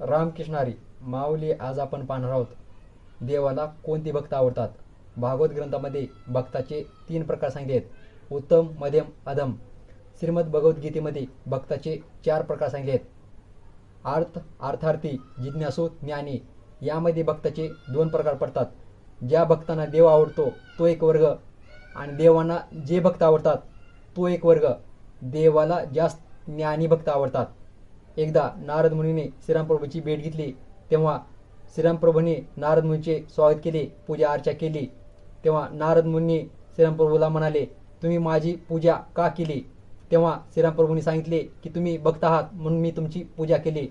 रामकृष्णारी माऊली आज आपण पाहणार आहोत. देवाला कोणते भक्त आवडतात? भागवत ग्रंथामध्ये भक्ताचे तीन प्रकार सांगितले आहेत. उत्तम मध्यम अधम. श्रीमद भगवद्गीतेमध्ये भक्ताचे चार प्रकार सांगितले आहेत. अर्थ अर्थार्थी जिज्ञासू ज्ञानी यामध्ये भक्ताचे दोन प्रकार पडतात. ज्या भक्तांना देव आवडतो तो एक वर्ग. आणि देवांना जे भक्त आवडतात तो एक वर्ग. देवाला जास्त ज्ञानी भक्त आवडतात. एकदा नारद मुनीने श्रीरामप्रभूची भेट घेतली तेव्हा श्रीरामप्रभूने नारद मुनीचे स्वागत केले पूजा अर्चा केली. तेव्हा नारद मुनी श्रीरामप्रभूला म्हणाले तुम्ही माझी पूजा का केली? तेव्हा श्रीरामप्रभूंनी सांगितले की तुम्ही भक्त आहात म्हणून मी तुमची पूजा केली.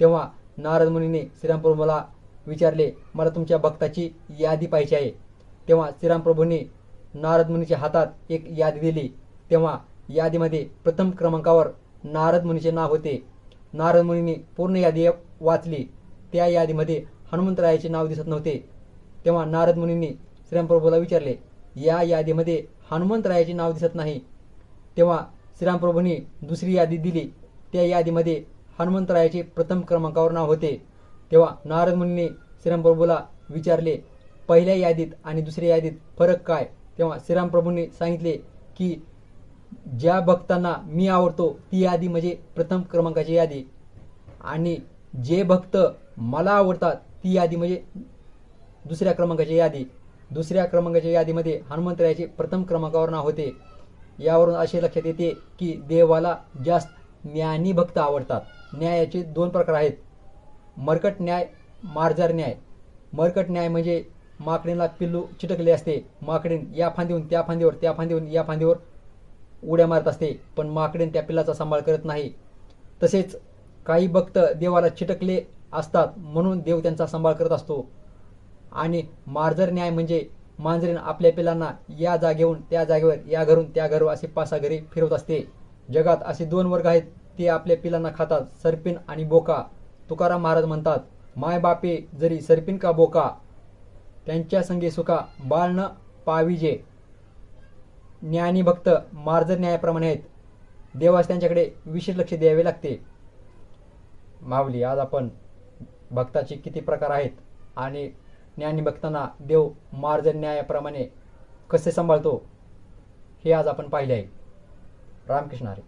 तेव्हा नारद मुनीने श्रीरामप्रभूला विचारले मला तुमच्या भक्ताची यादी पाहिजे आहे. तेव्हा श्रीरामप्रभूंनी नारद मुनीच्या हातात एक यादी दिली. तेव्हा यादीमध्ये प्रथम क्रमांकावर नारद मुनीचे नाव होते. नारद मुनीने पूर्ण यादी वाचली. त्या यादीमध्ये हनुमंतरायाचे नाव दिसत नव्हते. तेव्हा नारद मुनींनी श्रीरामप्रभूला विचारले या यादीमध्ये हनुमंतरायाचे नाव दिसत नाही. तेव्हा श्रीरामप्रभूंनी दुसरी यादी दिली. त्या यादीमध्ये हनुमंतरायाचे प्रथम क्रमांकावर नाव होते. तेव्हा नारद मुनीने श्रीरामप्रभूला विचारले पहिल्या यादीत आणि दुसऱ्या यादीत फरक काय? तेव्हा श्रीरामप्रभूंनी सांगितले की ज्या भक्तांना मी आवडतो ती यादी म्हणजे प्रथम क्रमांकाची यादी. आणि जे भक्त मला आवडतात ती यादी म्हणजे दुसऱ्या क्रमांकाची यादी. दुसऱ्या क्रमांकाच्या यादीमध्ये हनुमंतरायाचे प्रथम क्रमांकावर नाव होते. यावरून असे लक्षात येते की देवाला जास्त ज्ञानी भक्त आवडतात. न्यायाचे दोन प्रकार आहेत. मरकट न्याय मार्जार न्याय. मरकट न्याय म्हणजे माकडीला पिल्लू चिटकले असते. माकडीन या फांदीहून त्या फांदीवर त्या फांदीहून या फांदीवर उड्या मारत असते पण माकडीन त्या पिल्लाचा सांभाळ करत नाही. तसेच काही भक्त देवाला चिटकले असतात म्हणून देव त्यांचा सांभाळ करत असतो. आणि मार्जर न्याय म्हणजे मांजरीन आपल्या पिलांना या जागेहून त्या जागेवर या घरून त्या घरवर असे पासा घरी फिरवत असते. जगात असे दोन वर्ग आहेत ते आपल्या पिलांना खातात सरपिन आणि बोका. तुकाराम महाराज म्हणतात माय बापे जरी सरपिन का बोका त्यांच्या संगे सुखा बाळ न पाविजे. ज्ञानी भक्त मार्जर न्यायाप्रमाणे आहेत. देवास त्यांच्याकडे विशेष लक्ष द्यावे लागते. माऊली आज आपण भक्ताचे किती प्रकार आहेत आणि ज्ञानी भक्तांना देव मार्जन न्यायाप्रमाणे कसे सांभाळतो हे आज आपण पाहिले आहे. रामकृष्ण हरी.